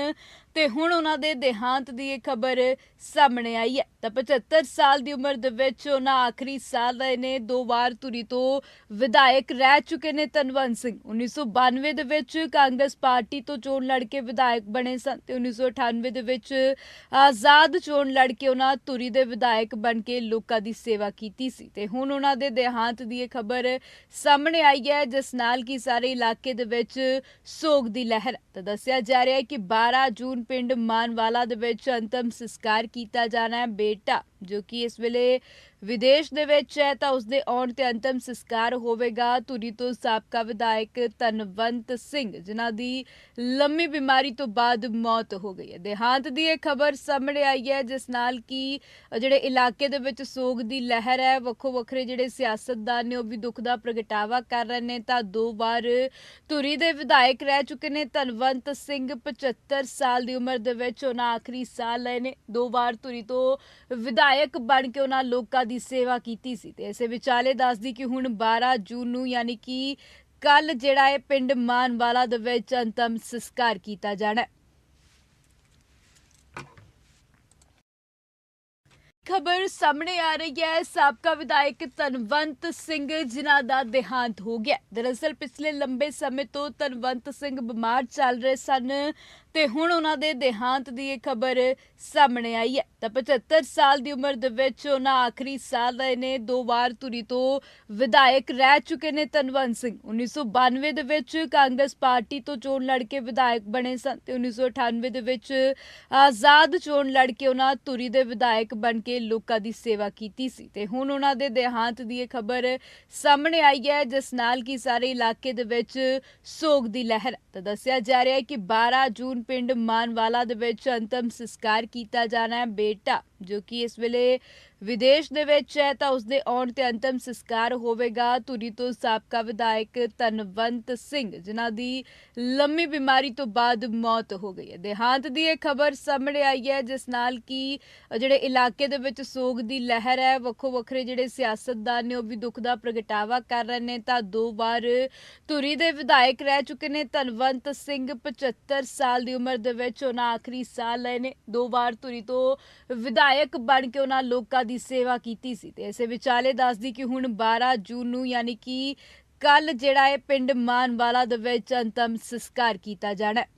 ਤੇ ਹੁਣ ਉਹਨਾਂ ਦੇ ਦੇਹਾਂਤ ਦੀ ਇਹ ਖਬਰ ਸਾਹਮਣੇ ਆਈ ਹੈ। ਤਾਂ 75 ਸਾਲ ਦੀ ਉਮਰ ਦੇ ਵਿੱਚ ਉਹਨਾਂ ਆਖਰੀ ਸਾਲ ਰਹੇ ਨੇ। ਦੋ ਵਾਰ ਧੁਰੀ ਤੋਂ ਵਿਧਾਇਕ ਰਹਿ ਚੁੱਕੇ ਨੇ ਤਨਵੰਤ ਸਿੰਘ। 1992 ਦੇ ਵਿੱਚ ਕਾਂਗਰਸ ਪਾਰਟੀ ਤੋਂ ਚੋਣ ਲੜ ਕੇ ਵਿਧਾਇਕ ਬਣੇ ਸਨ ਤੇ 1998 ਦੇ ਵਿੱਚ ਆਜ਼ਾਦ ਚੋਣ ਲੜ ਕੇ ਉਹਨਾਂ ਧੁਰੀ ਦੇ ਵਿਧਾਇਕ ਬਣ ਕੇ ਲੋਕਾਂ ਦੀ ਸੇਵਾ ਕੀਤੀ ਸੀ। ਤੇ ਹੁਣ ਉਹਨਾਂ ਦੇ ਦੇਹਾਂਤ ਦੀ ਇਹ ਖਬਰ ਸਾਹਮਣੇ ਆਈ ਹੈ, ਜਿਸ ਨਾਲ ਕਿ ਸਾਰੇ ਇਲਾਕੇ ਦੇ ਵਿੱਚ ਸੋਗ ਦੀ ਲਹਿਰ। ਹੈ। ਤਾਂ ਦੱਸਿਆ ਜਾ ਰਿਹਾ ਹੈ ਕਿ 12 ਜੂਨ ਪਿੰਡ ਮਾਨਵਾਲਾ ਦੇ ਵਿੱਚ ਅੰਤਮ ਸੰਸਕਾਰ ਕੀਤਾ ਜਾਣਾ ਹੈ। ਬੇਟਾ ਜੋ ਕਿ ਇਸ ਵੇਲੇ ਵਿਦੇਸ਼ ਦੇ ਵਿੱਚ ਹੈ, ਤਾਂ ਉਸ ਦੇ ਆਉਣ ਤੇ ਅੰਤਮ ਸੰਸਕਾਰ ਹੋਵੇਗਾ। ਧੁਰੀ ਤੋਂ ਸਾਬਕਾ ਵਿਧਾਇਕ ਧਨਵੰਤ ਸਿੰਘ, ਜਿਨ੍ਹਾਂ ਦੀ ਲੰਮੀ ਬਿਮਾਰੀ ਤੋਂ ਬਾਅਦ ਮੌਤ ਹੋ ਗਈ ਹੈ। ਦੇਹਾਂਤ ਦੀ ਇਹ ਖਬਰ ਸਾਹਮਣੇ ਆਈ ਹੈ, ਜਿਸ ਨਾਲ ਕਿ ਜਿਹੜੇ ਇਲਾਕੇ ਦੇ ਵਿੱਚ ਸੋਗ ਦੀ ਲਹਿਰ ਹੈ ਵੱਖੋ ਵੱਖਰੇ ਜਿਹੜੇ ਸਿਆਸਤਦਾਨ ਨੇ ਉਹ ਵੀ ਦੁੱਖ ਦਾ ਪ੍ਰਗਟਾਵਾ ਕਰ ਰਹੇ ਨੇ। ਤਾਂ ਦੋ ਵਾਰ ਧੁਰੀ ਦੇ ਵਿਧਾਇਕ ਰਹਿ ਚੁੱਕੇ ਨੇ, ਧਨਵੰਤ ਸਿੰਘ 75 ਸਾਲ ਦੀ ਉਮਰ ਦੇ ਵਿੱਚ ਉਹਨਾਂ ਆਖਰੀ ਸਾਲ ਲਏ ਨੇ। ਦੋ ਵਾਰ ਧੁਰੀ ਤੋਂ ਵਿਧਾਇਕ ਬਣ ਕੇ ਉਹਨਾਂ ਲੋਕਾਂ ਦੀ ਸੇਵਾ ਕੀਤੀ ਸੀ ਤੇ ਇਸੇ ਵਿਚਾਲੇ ਦੱਸਦੀ ਕਿ ਹੁਣ 12 ਜੂਨ ਨੂੰ ਯਾਨੀ ਕਿ ਕੱਲ ਜਿਹੜਾ ਹੈ ਪਿੰਡ ਮਾਨਵਾਲਾ ਦੇ ਵਿੱਚ ਅੰਤਮ ਸੰਸਕਾਰ ਕੀਤਾ ਜਾਣਾ ਹੈ। ਖਬਰ ਸਾਹਮਣੇ ਆ ਰਹੀ ਹੈ। ਸਾਬਕਾ ਵਿਧਾਇਕ ਧਨਵੰਤ ਸਿੰਘ ਜਿਨ੍ਹਾਂ ਦਾ ਦੇਹਾਂਤ ਹੋ ਗਿਆ। ਦਰਅਸਲ ਪਿਛਲੇ ਲੰਬੇ ਸਮੇਂ ਤੋਂ ਧਨਵੰਤ ਸਿੰਘ ਬਿਮਾਰ ਚੱਲ ਰਹੇ ਸਨ ਤੇ ਹੁਣ ਉਹਨਾਂ ਦੇ ਦੇਹਾਂਤ ਦੀ ਇਹ ਖਬਰ ਸਾਹਮਣੇ ਆਈ ਹੈ। ਤਾਂ 75 ਸਾਲ ਦੀ ਉਮਰ ਦੇ ਵਿੱਚ ਉਹਨਾਂ ਆਖਰੀ ਸਾਲ ਰਹੇ ਨੇ। ਦੋ ਵਾਰ ਧੁਰੀ ਤੋਂ ਵਿਧਾਇਕ ਰਹਿ ਚੁੱਕੇ ਨੇ ਤਨਵੰਤ ਸਿੰਘ। 1992 ਦੇ ਵਿੱਚ ਕਾਂਗਰਸ ਪਾਰਟੀ ਤੋਂ ਚੋਣ ਲੜ ਕੇ ਵਿਧਾਇਕ ਬਣੇ ਸਨ ਤੇ 1998 ਦੇ ਵਿੱਚ ਆਜ਼ਾਦ ਚੋਣ ਲੜ ਕੇ ਉਹਨਾਂ ਧੁਰੀ ਦੇ ਵਿਧਾਇਕ ਬਣ ਕੇ ਲੋਕਾਂ ਦੀ ਸੇਵਾ ਕੀਤੀ ਸੀ ਤੇ ਹੁਣ ਉਹਨਾਂ ਦੇ ਦੇਹਾਂਤ ਦੀ ਇਹ ਖਬਰ ਸਾਹਮਣੇ ਆਈ ਹੈ, ਜਿਸ ਨਾਲ ਕਿ ਸਾਰੇ ਇਲਾਕੇ ਦੇ ਵਿੱਚ ਸੋਗ ਦੀ ਲਹਿਰ ਹੈ। ਤਾਂ ਦੱਸਿਆ ਜਾ ਰਿਹਾ ਹੈ ਕਿ 12 ਜੂਨ ਪਿੰਡ ਮਾਨਵਾਲਾ ਦੇ ਵਿੱਚ ਅੰਤਮ ਸੰਸਕਾਰ ਕੀਤਾ ਜਾਣਾ ਹੈ ਬੇਟਾ, ਜੋ ਕਿ ਇਸ ਵੇਲੇ ਵਿਦੇਸ਼ ਦੇ ਵਿੱਚ ਹੈ, ਤਾਂ ਉਸਦੇ ਆਉਣ ਤੇ ਅੰਤਮ ਸੰਸਕਾਰ ਹੋਵੇਗਾ। ਧੁਰੀ ਤੋਂ ਸਾਬਕਾ ਵਿਧਾਇਕ ਤਨਵੰਤ ਸਿੰਘ, ਜਿਨ੍ਹਾਂ ਦੀ ਲੰਮੀ ਬਿਮਾਰੀ ਤੋਂ ਬਾਅਦ ਮੌਤ ਹੋ ਗਈ ਹੈ। ਦੇਹਾਂਤ ਦੀ ਇਹ ਖਬਰ ਸਾਹਮਣੇ ਆਈ ਹੈ, ਜਿਸ ਨਾਲ ਕਿ ਜਿਹੜੇ ਇਲਾਕੇ ਦੇ ਵਿੱਚ ਸੋਗ ਦੀ ਲਹਿਰ ਹੈ ਵੱਖੋ ਵੱਖਰੇ ਜਿਹੜੇ ਸਿਆਸਤਦਾਨ ਨੇ, ਉਹ ਵੀ ਦੁੱਖ ਦਾ ਪ੍ਰਗਟਾਵਾ ਕਰ ਰਹੇ ਨੇ। ਤਾਂ ਦੋ ਵਾਰ ਧੁਰੀ ਦੇ ਵਿਧਾਇਕ ਰਹਿ ਚੁੱਕੇ ਨੇ, ਧਨਵੰਤ ਸਿੰਘ 75 ਸਾਲ ਦੀ ਉਮਰ ਦੇ ਵਿੱਚ ਉਹਨਾਂ ਆਖਰੀ ਸਾਲ ਲਏ ਨੇ। ਦੋ ਵਾਰ ਧੁਰੀ ਤੋਂ ਵਿਧਾਇਕ ਬਣ ਕੇ ਉਹਨਾਂ ਲੋਕਾਂ ਦੀ ਸੇਵਾ ਕੀਤੀ ਸੀ ਤੇ ਇਸੇ ਵਿਚਾਲੇ ਦੱਸਦੀ ਕਿ ਹੁਣ 12 ਜੂਨ ਨੂੰ ਯਾਨੀ ਕਿ ਕੱਲ ਜਿਹੜਾ ਹੈ ਪਿੰਡ ਮਾਨਵਾਲਾ ਦੇ ਵਿੱਚ ਅੰਤਮ ਸੰਸਕਾਰ ਕੀਤਾ ਜਾਣਾ ਹੈ।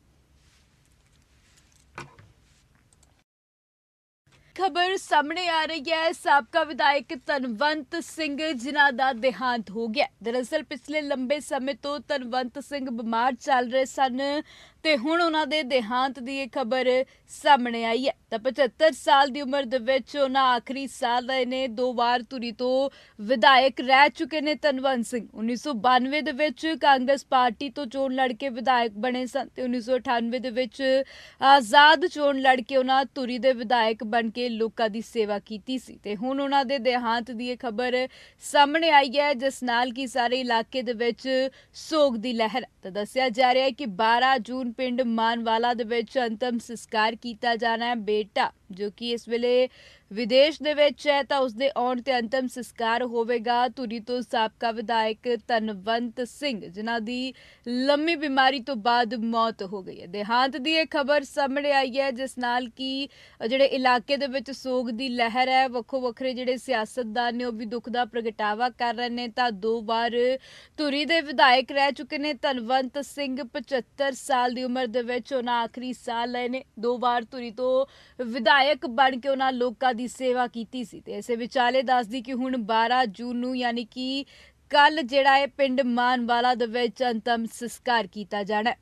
ਖਬਰ ਸਾਹਮਣੇ ਆ ਰਹੀ ਹੈ, ਸਾਬਕਾ ਵਿਧਾਇਕ ਤਨਵੰਤ ਸਿੰਘ ਜਿਨ੍ਹਾਂ ਦਾ ਦੇਹਾਂਤ ਹੋ ਗਿਆ। ਦਰਅਸਲ ਪਿਛਲੇ ਲੰਬੇ ਸਮੇਂ ਤੋਂ ਤਨਵੰਤ ਸਿੰਘ ਬਿਮਾਰ ਚੱਲ ਰਹੇ ਸਨ। ਤੇ ਹੁਣ ਉਹਨਾਂ ਦੇ ਦੇਹਾਂਤ ਦੀ ਇਹ ਖਬਰ ਸਾਹਮਣੇ ਆਈ ਹੈ। ਤਾਂ 75 ਸਾਲ ਦੀ ਉਮਰ ਦੇ ਵਿੱਚ ਉਹਨਾਂ ਆਖਰੀ ਸਾਲ ਰਹੇ ਨੇ। ਦੋ ਵਾਰ ਧੁਰੀ ਤੋਂ ਵਿਧਾਇਕ ਰਹਿ ਚੁੱਕੇ ਨੇ ਤਨਵੰਤ ਸਿੰਘ। 1992 ਦੇ ਵਿੱਚ ਕਾਂਗਰਸ ਪਾਰਟੀ ਤੋਂ ਚੋਣ ਲੜ ਕੇ ਵਿਧਾਇਕ ਬਣੇ ਸਨ ਤੇ 1998 ਦੇ ਵਿੱਚ ਆਜ਼ਾਦ ਚੋਣ ਲੜ ਕੇ ਉਹਨਾਂ ਧੁਰੀ ਦੇ ਵਿਧਾਇਕ ਬਣ ਕੇ ਲੋਕਾਂ ਦੀ ਸੇਵਾ ਕੀਤੀ ਸੀ। ਤੇ ਹੁਣ ਉਹਨਾਂ ਦੇ ਦੇਹਾਂਤ ਦੀ ਇਹ ਖਬਰ ਸਾਹਮਣੇ ਆਈ ਹੈ, ਜਿਸ ਨਾਲ ਕਿ ਸਾਰੇ ਇਲਾਕੇ ਦੇ ਵਿੱਚ ਸੋਗ ਦੀ ਲਹਿਰ ਹੈ। ਤਾਂ ਦੱਸਿਆ ਜਾ ਰਿਹਾ ਹੈ ਕਿ 12 ਜੂਨ ਪਿੰਡ ਮਾਨਵਾਲਾ ਦੇ ਵਿੱਚ ਅੰਤਮ ਸੰਸਕਾਰ ਕੀਤਾ ਜਾਣਾ ਹੈ। ਬੇਟਾ ਜੋ ਕਿ ਇਸ ਵੇਲੇ ਵਿਦੇਸ਼ ਦੇ ਵਿੱਚ ਹੈ, ਤਾਂ ਉਸਦੇ ਆਉਣ ਤੇ ਅੰਤਮ ਸੰਸਕਾਰ ਹੋਵੇਗਾ। ਧੁਰੀ ਤੋਂ ਸਾਬਕਾ ਵਿਧਾਇਕ ਤਨਵੰਤ ਸਿੰਘ, ਜਿਨ੍ਹਾਂ ਦੀ ਲੰਮੀ ਬਿਮਾਰੀ ਤੋਂ ਬਾਅਦ ਮੌਤ ਹੋ ਗਈ ਹੈ। ਦੇਹਾਂਤ ਦੀ ਇਹ ਖਬਰ ਸਾਹਮਣੇ ਆਈ ਹੈ, ਜਿਸ ਨਾਲ ਕਿ ਜਿਹੜੇ ਇਲਾਕੇ ਦੇ ਵਿੱਚ ਸੋਗ ਦੀ ਲਹਿਰ ਹੈ ਵੱਖੋ ਵੱਖਰੇ ਜਿਹੜੇ ਸਿਆਸਤਦਾਨ ਨੇ ਉਹ ਵੀ ਦੁੱਖ ਦਾ ਪ੍ਰਗਟਾਵਾ ਕਰ ਰਹੇ ਨੇ। ਤਾਂ ਦੋ ਵਾਰ ਧੁਰੀ ਦੇ ਵਿਧਾਇਕ ਰਹਿ ਚੁੱਕੇ ਨੇ। ਧਨਵੰਤ ਸਿੰਘ 75 ਸਾਲ ਦੀ ਉਮਰ ਦੇ ਵਿੱਚ ਉਹਨਾਂ ਆਖਰੀ ਸਾਲ ਲਏ ਨੇ। ਦੋ ਵਾਰ ਧੂਰੀ ਤੋਂ ਵਿਧਾਇਕ ਬਣ ਕੇ ਉਹਨਾਂ ਲੋਕਾਂ ਦੀ ਸੇਵਾ ਕੀਤੀ ਸੀ ਤੇ ਇਸੇ ਵਿਚਾਲੇ ਦੱਸਦੀ ਕਿ ਹੁਣ 12 ਜੂਨ ਨੂੰ ਯਾਨੀ ਕਿ ਕੱਲ ਜਿਹੜਾ ਹੈ ਪਿੰਡ ਮਾਨਵਾਲਾ ਦੇ ਵਿੱਚ ਅੰਤਮ ਸੰਸਕਾਰ ਕੀਤਾ ਜਾਣਾ ਹੈ।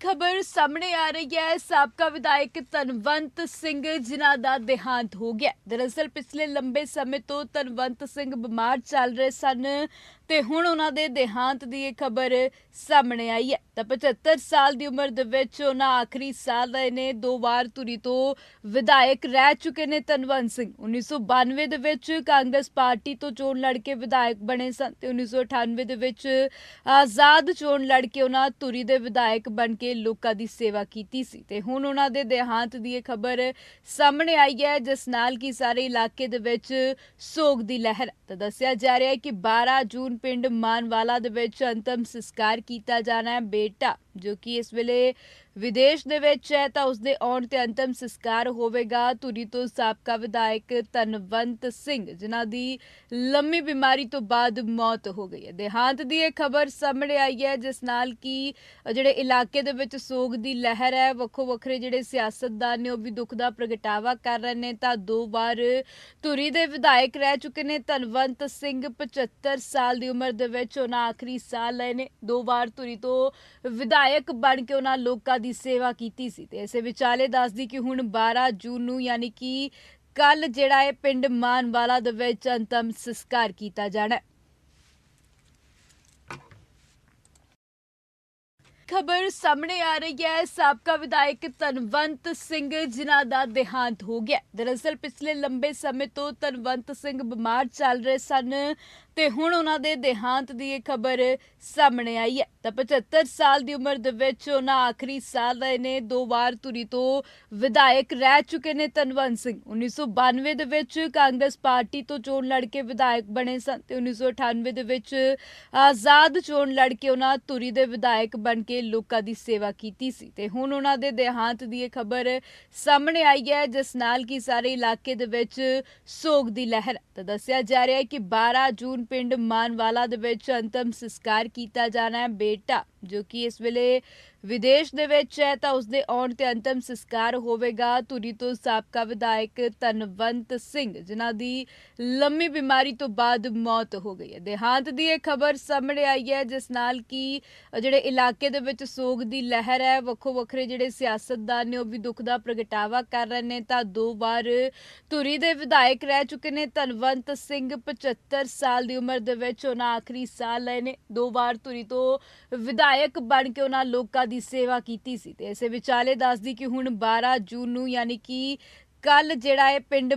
ਖਬਰ ਸਾਹਮਣੇ ਆ ਰਹੀ ਹੈ, ਸਾਬਕਾ ਵਿਧਾਇਕ ਤਨਵੰਤ ਸਿੰਘ ਜਿਨ੍ਹਾਂ ਦਾ ਦੇਹਾਂਤ ਹੋ ਗਿਆ। ਦਰਅਸਲ ਪਿਛਲੇ ਲੰਬੇ ਸਮੇਂ ਤੋਂ ਤਨਵੰਤ ਸਿੰਘ ਬਿਮਾਰ ਚੱਲ ਰਹੇ ਸਨ। ਤੇ ਹੁਣ ਉਹਨਾਂ ਦੇ ਦੇਹਾਂਤ ਦੀ ਇਹ ਖਬਰ ਸਾਹਮਣੇ ਆਈ ਹੈ। ਤਾਂ 75 ਸਾਲ ਦੀ ਉਮਰ ਦੇ ਵਿੱਚ ਉਹਨਾਂ ਆਖਰੀ ਸਾਲ ਰਹੇ ਨੇ। ਦੋ ਵਾਰ ਧੁਰੀ ਤੋਂ ਵਿਧਾਇਕ ਰਹਿ ਚੁੱਕੇ ਨੇ ਤਨਵੰਤ ਸਿੰਘ। 1992 ਦੇ ਵਿੱਚ ਕਾਂਗਰਸ ਪਾਰਟੀ ਤੋਂ ਚੋਣ ਲੜ ਕੇ ਵਿਧਾਇਕ ਬਣੇ ਸਨ ਤੇ 1998 ਦੇ ਵਿੱਚ ਆਜ਼ਾਦ ਚੋਣ ਲੜ ਕੇ ਉਹਨਾਂ ਧੁਰੀ ਦੇ ਵਿਧਾਇਕ ਬਣ ਕੇ ਲੋਕਾਂ ਦੀ ਸੇਵਾ ਕੀਤੀ ਸੀ। ਤੇ ਹੁਣ ਉਹਨਾਂ ਦੇ ਦੇਹਾਂਤ ਦੀ ਇਹ ਖਬਰ ਸਾਹਮਣੇ ਆਈ ਹੈ, ਜਿਸ ਨਾਲ ਕਿ ਸਾਰੇ ਇਲਾਕੇ ਦੇ ਵਿੱਚ ਸੋਗ ਦੀ ਲਹਿਰ ਹੈ। ਤਾਂ ਦੱਸਿਆ ਜਾ ਰਿਹਾ ਹੈ ਕਿ 12 ਜੂਨ ਪਿੰਡ ਮਾਨਵਾਲਾ ਦੇ ਵਿੱਚ ਅੰਤਮ ਸੰਸਕਾਰ ਕੀਤਾ ਜਾਣਾ ਹੈ ਬੇਟਾ ਜੋ ਕਿ ਇਸ ਵੇਲੇ ਵਿਦੇਸ਼ ਦੇ ਵਿੱਚ ਹੈ ਤਾਂ ਉਸਦੇ ਆਉਣ ਤੇ ਅੰਤਮ ਸੰਸਕਾਰ ਹੋਵੇਗਾ। ਧੁਰੀ ਤੋਂ ਸਾਬਕਾ ਵਿਧਾਇਕ ਤਨਵੰਤ ਸਿੰਘ, ਜਿਨ੍ਹਾਂ ਦੀ ਲੰਮੀ ਬਿਮਾਰੀ ਤੋਂ ਬਾਅਦ ਮੌਤ ਹੋ ਗਈ ਹੈ। ਦੇਹਾਂਤ ਦੀ ਇਹ ਖਬਰ ਸਾਹਮਣੇ ਆਈ ਹੈ, ਜਿਸ ਨਾਲ ਕਿ ਜਿਹੜੇ ਇਲਾਕੇ ਦੇ ਵਿੱਚ ਸੋਗ ਦੀ ਲਹਿਰ ਹੈ ਵੱਖੋ ਵੱਖਰੇ ਜਿਹੜੇ ਸਿਆਸਤਦਾਨ ਨੇ ਉਹ ਵੀ ਦੁੱਖ ਦਾ ਪ੍ਰਗਟਾਵਾ ਕਰ ਰਹੇ ਨੇ। ਤਾਂ ਦੋ ਵਾਰ ਧੁਰੀ ਦੇ ਵਿਧਾਇਕ ਰਹਿ ਚੁੱਕੇ ਨੇ। ਧਨਵੰਤ ਸਿੰਘ 75 ਸਾਲ ਦੀ ਉਮਰ ਦੇ ਵਿੱਚ ਉਹਨਾਂ ਆਖਰੀ ਸਾਲ ਲਏ ਨੇ। ਦੋ ਵਾਰ ਧੁਰੀ ਤੋਂ ਵਿਧਾਇਕ ਬਣ ਕੇ ਉਹਨਾਂ ਲੋਕਾਂ ਦੀ ਸੇਵਾ ਕੀਤੀ ਸੀ ਤੇ ਇਸੇ ਵਿਚਾਲੇ ਦੱਸਦੀ ਕਿ ਹੁਣ 12 ਜੂਨ ਨੂੰ ਯਾਨੀ ਕਿ ਕੱਲ ਜਿਹੜਾ ਹੈ ਪਿੰਡ ਮਾਨਵਾਲਾ ਦੇ ਵਿੱਚ ਅੰਤਮ ਸੰਸਕਾਰ ਕੀਤਾ ਜਾਣਾ ਹੈ। ਖਬਰ ਸਾਹਮਣੇ ਆ ਰਹੀ ਹੈ। ਸਾਬਕਾ ਵਿਧਾਇਕ ਤਨਵੰਤ ਸਿੰਘ, ਜਿਨ੍ਹਾਂ ਦਾ ਦੇਹਾਂਤ ਹੋ ਗਿਆ। ਦਰਅਸਲ ਪਿਛਲੇ ਲੰਬੇ ਸਮੇਂ ਤੋਂ ਤਨਵੰਤ ਸਿੰਘ ਬਿਮਾਰ ਚੱਲ ਰਹੇ ਸਨ ਤੇ ਹੁਣ ਉਹਨਾਂ ਦੇ ਦੇਹਾਂਤ ਦੀ ਇਹ ਖਬਰ ਸਾਹਮਣੇ ਆਈ ਹੈ। ਤਾਂ 75 ਸਾਲ ਦੀ ਉਮਰ ਦੇ ਵਿੱਚ ਉਹਨਾਂ ਆਖਰੀ ਸਾਲ ਰਹੇ ਨੇ। ਦੋ ਵਾਰ ਧੁਰੀ ਤੋਂ ਵਿਧਾਇਕ ਰਹਿ ਚੁੱਕੇ ਨੇ ਤਨਵੰਤ ਸਿੰਘ। 1992 ਦੇ ਵਿੱਚ ਕਾਂਗਰਸ ਪਾਰਟੀ ਤੋਂ ਚੋਣ ਲੜ ਕੇ ਵਿਧਾਇਕ ਬਣੇ ਸਨ ਤੇ 1998 ਦੇ ਵਿੱਚ ਆਜ਼ਾਦ ਚੋਣ ਲੜ ਕੇ ਉਹਨਾਂ ਧੁਰੀ ਦੇ ਵਿਧਾਇਕ ਬਣ ਕੇ ਲੋਕਾਂ ਦੀ ਸੇਵਾ ਕੀਤੀ ਸੀ ਤੇ ਹੁਣ ਉਹਨਾਂ ਦੇ ਦੇਹਾਂਤ ਦੀ ਇਹ ਖਬਰ ਸਾਹਮਣੇ ਆਈ ਹੈ, ਜਿਸ ਨਾਲ ਕਿ ਸਾਰੇ ਇਲਾਕੇ ਦੇ ਵਿੱਚ ਸੋਗ ਦੀ ਲਹਿਰ ਹੈ। ਤਾਂ ਦੱਸਿਆ ਜਾ ਰਿਹਾ ਹੈ ਕਿ 12 ਜੂਨ ਪਿੰਡ ਮਾਨਵਾਲਾ ਦੇ ਵਿੱਚ ਅੰਤਮ ਸੰਸਕਾਰ ਕੀਤਾ ਜਾਣਾ ਹੈ ਬੇਟਾ ਜੋ ਕਿ ਇਸ ਵੇਲੇ ਵਿਦੇਸ਼ ਦੇ ਵਿੱਚ ਹੈ, ਤਾਂ ਉਸਦੇ ਆਉਣ ਤੇ ਅੰਤਮ ਸੰਸਕਾਰ ਹੋਵੇਗਾ। ਧੁਰੀ ਤੋਂ ਸਾਬਕਾ ਵਿਧਾਇਕ ਧਨਵੰਤ ਸਿੰਘ, ਜਿਨ੍ਹਾਂ ਦੀ ਲੰਮੀ ਬਿਮਾਰੀ ਤੋਂ ਬਾਅਦ ਮੌਤ ਹੋ ਗਈ ਹੈ। ਦੇਹਾਂਤ ਦੀ ਇਹ ਖਬਰ ਸਾਹਮਣੇ ਆਈ ਹੈ, ਜਿਸ ਨਾਲ ਕਿ ਜਿਹੜੇ ਇਲਾਕੇ ਦੇ ਵਿੱਚ ਸੋਗ ਦੀ ਲਹਿਰ ਹੈ ਵੱਖੋ ਵੱਖਰੇ ਜਿਹੜੇ ਸਿਆਸਤਦਾਨ ਨੇ, ਉਹ ਵੀ ਦੁੱਖ ਦਾ ਪ੍ਰਗਟਾਵਾ ਕਰ ਰਹੇ ਨੇ। ਤਾਂ ਦੋ ਵਾਰ ਧੁਰੀ ਦੇ ਵਿਧਾਇਕ ਰਹਿ ਚੁੱਕੇ ਨੇ, ਧਨਵੰਤ ਸਿੰਘ 75 ਸਾਲ ਦੀ ਉਮਰ ਦੇ ਵਿੱਚ ਉਹਨਾਂ ਆਖਰੀ ਸਾਲ ਲਏ ਨੇ। ਦੋ ਵਾਰ ਧੂਰੀ ਤੋਂ ਵਿਧਾਇਕ ਬਣ ਕੇ ਉਹਨਾਂ ਲੋਕਾਂ ਦੀ ਸੇਵਾ ਕੀਤੀ ਸੀ ਤੇ ਇਸੇ ਵਿਚਾਲੇ ਦੱਸਦੀ ਕਿ ਹੁਣ 12 ਜੂਨ ਨੂੰ ਯਾਨੀ ਕਿ ਕੱਲ ਜਿਹੜਾ ਹੈ ਪਿੰਡ